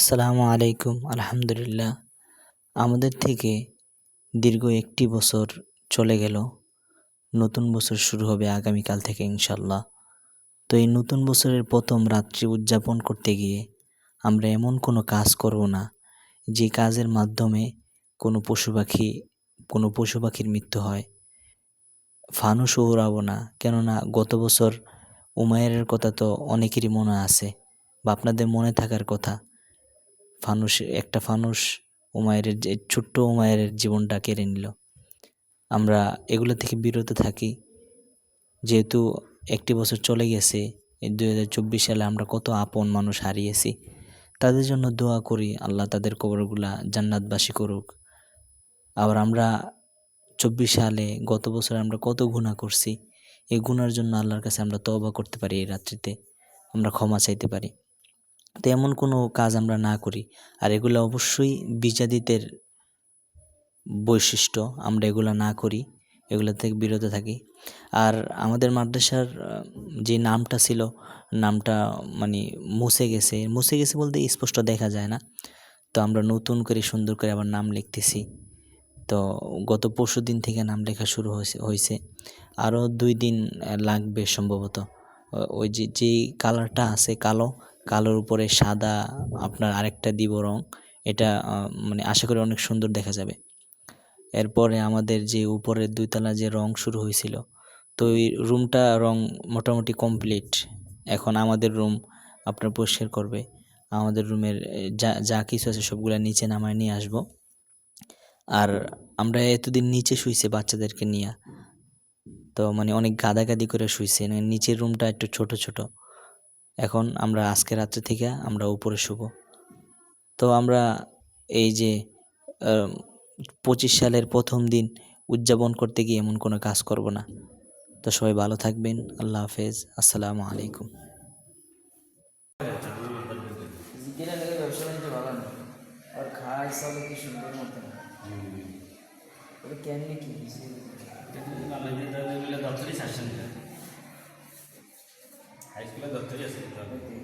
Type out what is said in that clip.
আসসালামু আলাইকুম, আলহামদুলিল্লাহ। আমাদের থেকে দীর্ঘ একটি বছর চলে গেল। নতুন বছর শুরু হবে আগামীকাল থেকে ইনশাল্লাহ তো এই নতুন বছরের প্রথম রাত্রি উদযাপন করতে গিয়ে আমরা এমন কোনো কাজ করব না, যে কাজের মাধ্যমে কোনো পশু পাখি, কোনো পশু পাখির মৃত্যু হয়। ফানুসও উড়াবো না, কেননা গত বছর উমায়ের কথা তো অনেকেরই মনে আছে বা আপনাদের মনে থাকার কথা। ফানুস একটা ফানুস উমায়ের যে, ছোট্ট উমায়ের জীবনটা কেড়ে নিল। আমরা এগুলো থেকে বিরত থাকি। যেহেতু একটি বছর চলে গেছে, এই দুই হাজার চব্বিশ সালে আমরা কত আপন মানুষ হারিয়েছি। তাদের জন্য দোয়া করি, আল্লাহ তাদের কবরগুলা জান্নাতবাসী করুক। আবার আমরা চব্বিশ সালে গত বছর আমরা কত গুণা করছি, এই গুণার জন্য আল্লাহর কাছে আমরা তওবা করতে পারি এই রাত্রিতে। আমরা ক্ষমা চাইতে পারি। তো এমন কোনো কাজ আমরা না করি। আর এগুলো অবশ্যই বিজাদিতের বৈশিষ্ট্য, আমরা এগুলো না করি, এগুলো থেকে বিরত থাকি। আর আমাদের মাদ্রাসার যে নামটা ছিল, নামটা মানে মুছে গেছে। মুছে গেছে বলতে স্পষ্ট দেখা যায় না। তো আমরা নতুন করে সুন্দর করে আবার নাম লিখতেছি। তো গত পরশু দিন থেকে নাম লেখা শুরু হয়েছে হয়েছে। আরও দুই দিন লাগবে সম্ভবত। ওই যে, যেই কালারটা আছে কালো কালোর উপরে সাদা আপনার আরেকটা দিব রং, এটা মানে আশা করি অনেক সুন্দর দেখা যাবে। এরপরে আমাদের যে উপরের দুইতলা যে রং শুরু হয়েছিল, তো ওই রুমটা রং মোটামুটি কমপ্লিট। এখন আমাদের রুম আপনার পরিষ্কার করবে। আমাদের রুমের যা যা কিছু আছে সবগুলো নিচে নামায় নিয়ে আসব। আর আমরা এতদিন নিচে শুইছে বাচ্চাদেরকে নিয়ে। তো মানে অনেক গাদাগাদি করে শুইছে মানে নিচের রুমটা একটু ছোট ছোট। এখন আমরা আজকে রাত্রে থেকে আমরা উপরে শুব। তো আমরা এই যে পঁচিশ সালের প্রথম দিন উদযাপন করতে গিয়ে এমন কোনো কাজ করব না। তো সবাই ভালো থাকবেন। আল্লাহ হাফেজ। আসসালামু আলাইকুম। কি तिला दत्तजी असेल